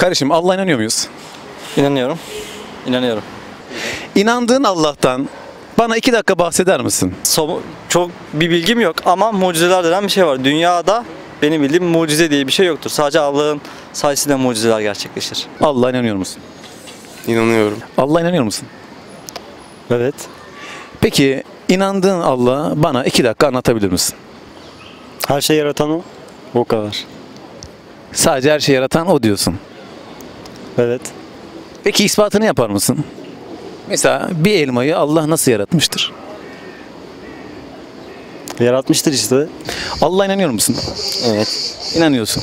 Kardeşim Allah'a inanıyor muyuz? İnanıyorum. İnanıyorum. İnandığın Allah'tan bana iki dakika bahseder misin? So- çok bir bilgim yok ama mucizeler denen bir şey var. Dünyada benim bildiğim mucize diye bir şey yoktur. Sadece Allah'ın sayesinde mucizeler gerçekleşir. Allah'a inanıyor musun? İnanıyorum. Allah'a inanıyor musun? Evet. Peki inandığın Allah'ı bana iki dakika anlatabilir misin? Her şeyi yaratan o. O kadar. Sadece her şeyi yaratan o diyorsun. Evet. Peki ispatını yapar mısın? Mesela bir elmayı Allah nasıl yaratmıştır? Yaratmıştır işte. Allah'a inanıyor musun? Evet. İnanıyorsun.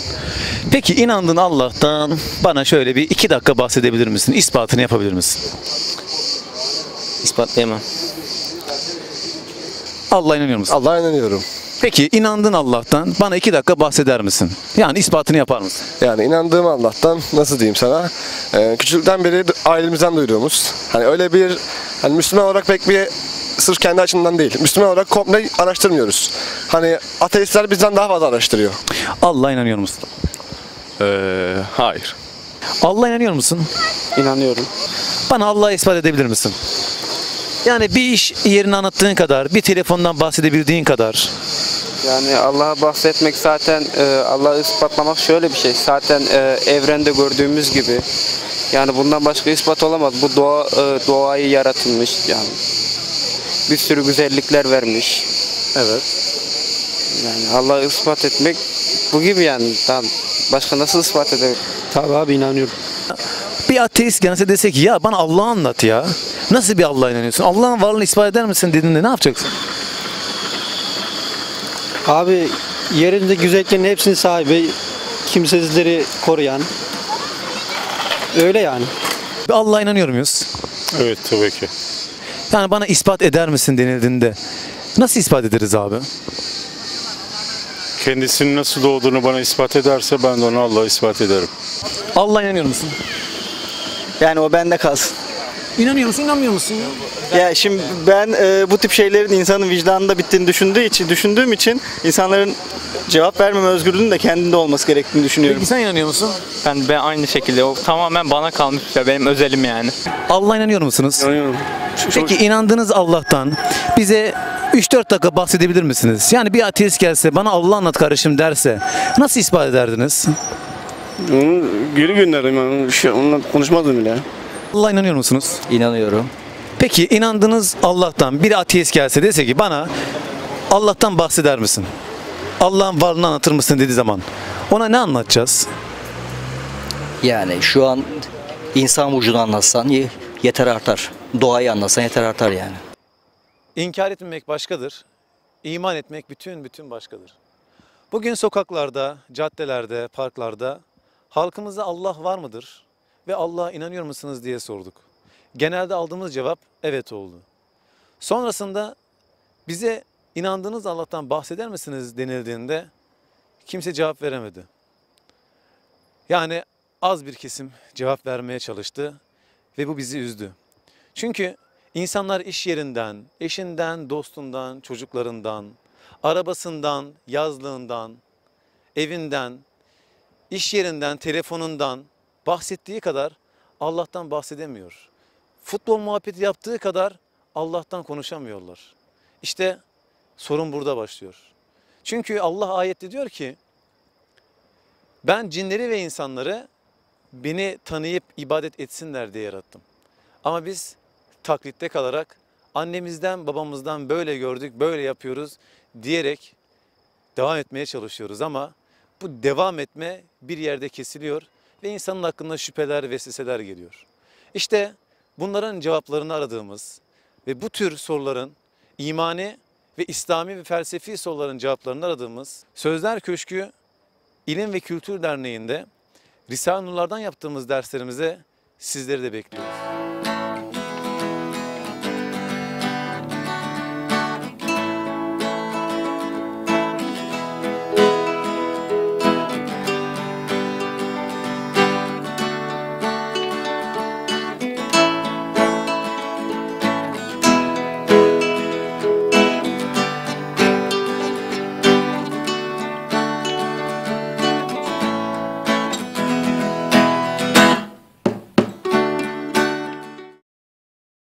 Peki inandığın Allah'tan bana şöyle bir iki dakika bahsedebilir misin? İspatını yapabilir misin? İspatlayamam. Allah'a inanıyor musun? Allah'a inanıyorum. Peki inandığın Allah'tan bana iki dakika bahseder misin? Yani ispatını yapar mısın? Yani inandığım Allah'tan nasıl diyeyim sana? Ee, küçüklükten beri ailemizden duyduğumuz. Hani öyle bir hani Müslüman olarak pek bir sırf kendi açımdan değil. Müslüman olarak komple araştırmıyoruz. Hani ateistler bizden daha fazla araştırıyor. Allah'a inanıyor musun? Ee, hayır. Allah'a inanıyor musun? İnanıyorum. Bana Allah'ı ispat edebilir misin? Yani bir iş yerini anlattığın kadar, bir telefondan bahsedebildiğin kadar. Yani Allah'a bahsetmek zaten e, Allah'ı ispatlamak şöyle bir şey. Zaten e, evrende gördüğümüz gibi. Yani bundan başka ispat olamaz. Bu doğa e, doğayı yaratılmış yani. Bir sürü güzellikler vermiş. Evet. Yani Allah'ı ispat etmek bu gibi yani. Tamam. Başka nasıl ispat edebilir? Tabii abi inanıyorum. Bir ateist gelse dese ki ya bana Allah'ı anlat ya. Nasıl bir Allah'a inanıyorsun? Allah'ın varlığını ispat eder misin dediğinde ne yapacaksın? Abi yerinde güzelliklerin hepsinin sahibi, kimsesizleri koruyan. Öyle yani. Allah'a inanıyor muyuz? Evet tabii ki. Yani bana ispat eder misin denildiğinde nasıl ispat ederiz abi? Kendisinin nasıl doğduğunu bana ispat ederse ben de ona Allah'a ispat ederim. Allah'a inanıyor musun? Yani o bende kalsın. İnanıyor musun, inanmıyor musun? Ya şimdi ben e, bu tip şeylerin insanın vicdanında bittiğini düşündüğü için düşündüğüm için insanların cevap vermeme özgürlüğünün de kendinde olması gerektiğini düşünüyorum. Peki sen inanıyor musun? Ben, ben aynı şekilde o tamamen bana kalmış bir şey. Benim özelim yani. Allah'a inanıyor musunuz? İnanıyorum. Peki inandığınız Allah'tan bize 3-4 dakika bahsedebilir misiniz? Yani bir ateist gelse bana Allah anlat kardeşim derse nasıl ispat ederdiniz? Onu geri gönderdim yani. Şey, onunla konuşmazdım bile. Allah'a inanıyor musunuz? İnanıyorum. Peki inandığınız Allah'tan bir ateist gelse dese ki bana Allah'tan bahseder misin? Allah'ın varlığını anlatır mısın dediği zaman ona ne anlatacağız? Yani şu an insan vücudunu anlatsan ye- yeter artar. Doğayı anlatsan yeter artar yani. İnkar etmemek başkadır. iman etmek bütün bütün başkadır. Bugün sokaklarda, caddelerde, parklarda halkımıza Allah var mıdır ve Allah'a inanıyor musunuz diye sorduk. Genelde aldığımız cevap evet oldu. Sonrasında bize inandığınız Allah'tan bahseder misiniz denildiğinde kimse cevap veremedi. Yani az bir kesim cevap vermeye çalıştı ve bu bizi üzdü. Çünkü insanlar iş yerinden, eşinden, dostundan, çocuklarından, arabasından, yazlığından, evinden, iş yerinden, telefonundan bahsettiği kadar Allah'tan bahsedemiyor. Futbol muhabbeti yaptığı kadar Allah'tan konuşamıyorlar. İşte sorun burada başlıyor. Çünkü Allah ayette diyor ki ben cinleri ve insanları beni tanıyıp ibadet etsinler diye yarattım. Ama biz taklitte kalarak annemizden babamızdan böyle gördük böyle yapıyoruz diyerek devam etmeye çalışıyoruz ama bu devam etme bir yerde kesiliyor ve insanın hakkında şüpheler vesveseler geliyor. İşte bunların cevaplarını aradığımız ve bu tür soruların imani ve İslami ve felsefi soruların cevaplarını aradığımız Sözler Köşkü İlim ve Kültür Derneği'nde Risale-i Nurlar'dan yaptığımız derslerimize sizleri de bekliyoruz.